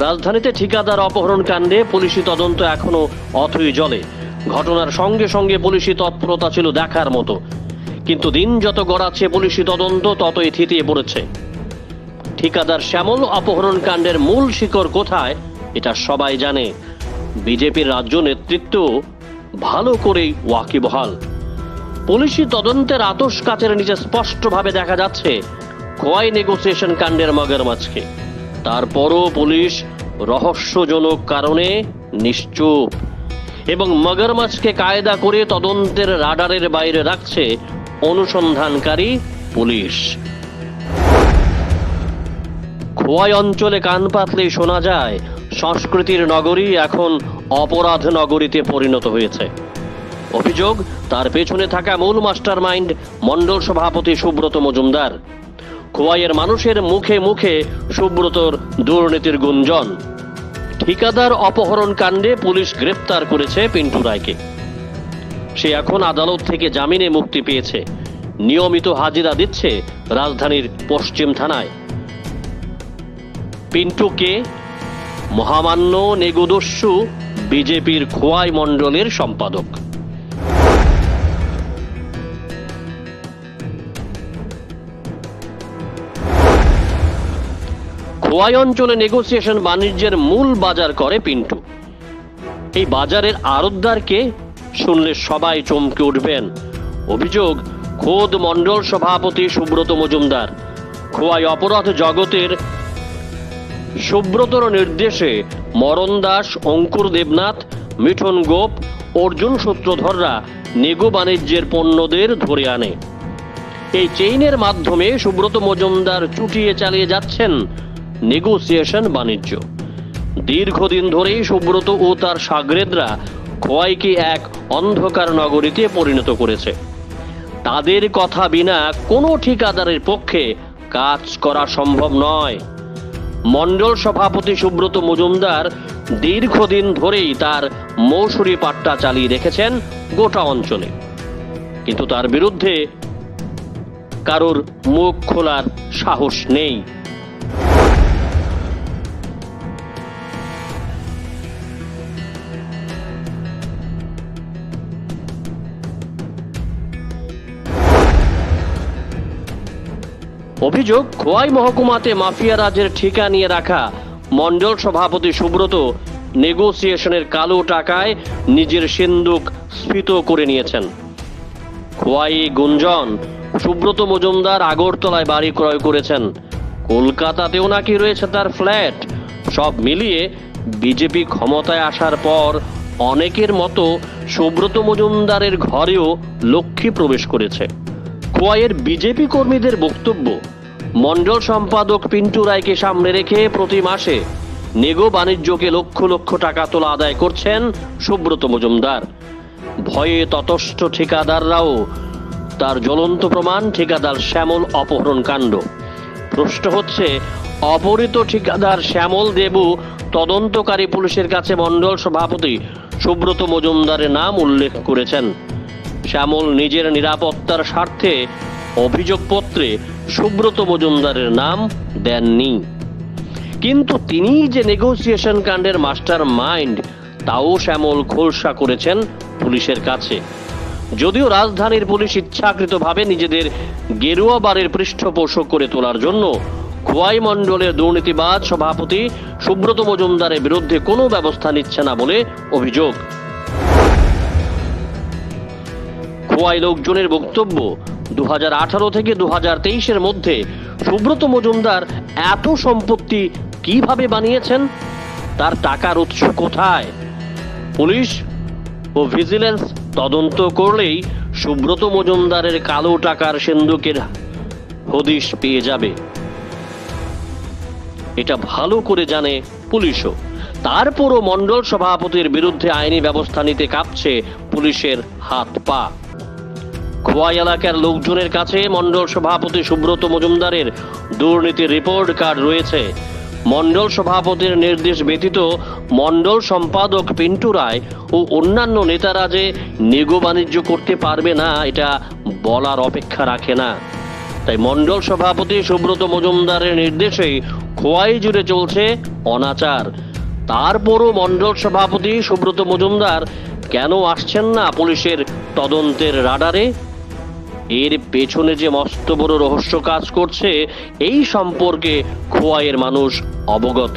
রাজধানীতে ঠিকাদার অপহরণ কাণ্ডে পুলিশি তদন্ত এখনও অথই জলে। ঘটনার সঙ্গে সঙ্গে পুলিশি তৎপরতা ছিল দেখার মতো। কিন্তু দিন যত গড়াচ্ছে পুলিশি তদন্ত, ততই থিতিয়ে পড়েছে। ঠিকাদার শ্যামল অপহরণ কাণ্ডের মূল শিকড় কোথায়, এটা সবাই জানে। বিজেপির রাজ্য নেতৃত্ব ভালো করেই ওয়াকিবহাল। পুলিশি তদন্তের আতস কাচের নিচে স্পষ্টভাবে দেখা যাচ্ছে খোয়াই নেগোসিয়েশন কাণ্ডের মগরমাছকে তারপরও পুলিশ রহস্যজনক কারণে নিশ্চুপ এবং মগরমাছকে কায়দা করে তদন্তের রাডারের বাইরে রাখছে অনুসন্ধানকারী পুলিশ। খোয়াই অঞ্চলে কান পাতলেই শোনা যায়, সংস্কৃতির নগরী এখন অপরাধ নগরীতে পরিণত হয়েছে। অভিযোগ, তার পেছনে থাকা মূল মাস্টার মাইন্ড মণ্ডল সভাপতি সুব্রত মজুমদার। খোয়াইয়ের মানুষের মুখে মুখে সুব্রতর দুর্নীতির গুঞ্জন। ঠিকাদার অপহরণ কাণ্ডে পুলিশ গ্রেপ্তার করেছে পিন্টু রায়কে। সে এখন আদালত থেকে জামিনে মুক্তি পেয়েছে। নিয়মিত হাজিরা দিচ্ছে রাজধানীর পশ্চিম থানায়। পিন্টুকে মহামান্য নেগুদস্যু বিজেপির খোয়াই মণ্ডলের সম্পাদক। খোয়াই অঞ্চলে নেগোসিয়েশন বাণিজ্যের মূল বাজার করে পিন্টু। এই বাজারের আড়তদারকে শুনলে সবাই চমকে উঠবেন। অভিযোগ, খোদ মণ্ডল সভাপতি সুব্রত মজুমদার। খোয়াই অপরাধ জগতের সুব্রতর নির্দেশে মরণ দাস, অঙ্কুর দেবনাথ, মিঠন গোপ, অর্জুন সূত্রধররা নেগো বাণিজ্যের পণ্যদের ধরে আনে। এই চেইনের মাধ্যমে সুব্রত মজুমদার চুটিয়ে চালিয়ে যাচ্ছেন নেগোসিয়েশন বাণিজ্য। দীর্ঘদিন ধরেই সুব্রত ও তার সাগরেদরা খোয়াইকে এক অন্ধকার নগরীতে পরিণত করেছে। তাদের কথা বিনা কোনো ঠিকাদারের পক্ষে কাজ করা সম্ভব নয়। মণ্ডল সভাপতি সুব্রত মজুমদার দীর্ঘদিন ধরেই তার মৌসুরি পাট্টা চালিয়ে রেখেছেন গোটা অঞ্চলে। কিন্তু তার বিরুদ্ধে কারোর মুখ খোলার সাহস নেই। অভিযোগ, খোয়াই মহকুমাতে মাফিয়া রাজের ঠিকা নিয়ে রাখা। মণ্ডল সভাপতি সুব্রত নেগোসিয়েশনের কালো টাকায় নিজের সিন্দুক স্ফীত করে নিয়েছেন। খোয়াই গুঞ্জন, সুব্রত মজুমদার আগরতলায় বাড়ি ক্রয় করেছেন। কলকাতাতেও নাকি রয়েছে তার ফ্ল্যাট। সব মিলিয়ে বিজেপি ক্ষমতায় আসার পর অনেকের মতো সুব্রত মজুমদারের ঘরেও লক্ষ্মী প্রবেশ করেছে। খোয়াইয়ের বিজেপি কর্মীদের বক্তব্য মণ্ডল সম্পাদক পিন্টু রায়কে সামনে রেখে প্রতি মাসে নেগো বাণিজ্যকে লক্ষ লক্ষ টাকা তোলা আদায় করছেন সুব্রত মজুমদার। ভয়ে ততস্থ ঠিকাদাররাও তার জ্বলন্ত প্রমাণ ঠিকাদার শ্যামল অপহরণ কাণ্ড। প্রশ্ন হচ্ছে, অপহৃত ঠিকাদার শ্যামল দেবু তদন্তকারী পুলিশের কাছে মণ্ডল সভাপতি সুব্রত মজুমদারের নাম উল্লেখ করেছেন। শ্যামল নিজের নিরাপত্তার স্বার্থে অভিযোগপত্রে সুব্রত মজুমদারের নাম দেননি। কিন্তু তিনি যে নেগোসিয়েশন কাণ্ডের মাস্টার মাইন্ড তাও শ্যামল খোলসা করেছেন পুলিশের কাছে। যদিও রাজধানীর পুলিশ ইচ্ছাকৃতভাবে নিজেদের গেরুয়া বারের পৃষ্ঠপোষক করে তোলার জন্য খোয়াই মণ্ডলের দুর্নীতিবাদ সভাপতি সুব্রত মজুমদারের বিরুদ্ধে কোনো ব্যবস্থা নিচ্ছে না বলে অভিযোগ। খোয়াই লোকজনের বক্তব্য দু হাজার আঠারো থেকে দু তেইশের মধ্যে সুব্রত মজুমদার এত সম্পত্তি কীভাবে বানিয়েছেন? তার টাকার উৎস কোথায়? পুলিশ ও ভিজিলেন্স তদন্ত করলেই সুব্রত মজুমদারের কালো টাকার সিন্ধুকের হদিশ পেয়ে যাবে। এটা ভালো করে জানে পুলিশও। তারপরও মণ্ডল সভাপতির বিরুদ্ধে আইনি ব্যবস্থা নিতে কাঁপছে পুলিশের হাত পা। খোয়াই এলাকার লোকজনের কাছে মণ্ডল সভাপতি সুব্রত মজুমদারের দুর্নীতির রিপোর্ট কার্ড রয়েছে। মণ্ডল সভাপতির নির্দেশ ব্যতীত মণ্ডল সম্পাদক পিন্টু রায় ও অন্যান্য নেতারা যে নেগো বাণিজ্য করতে পারবে না, এটা বলার অপেক্ষা রাখে না। তাই মণ্ডল সভাপতি সুব্রত মজুমদারের নির্দেশেই খোয়াই জুড়ে চলছে অনাচার। তারপরও মণ্ডল সভাপতি সুব্রত মজুমদার কেন আসছেন না পুলিশের তদন্তের রাডারে? এর পেছনে যে মস্ত বড় রহস্য কাজ করছে এই সম্পর্কে খোয়াইয়ের মানুষ অবগত।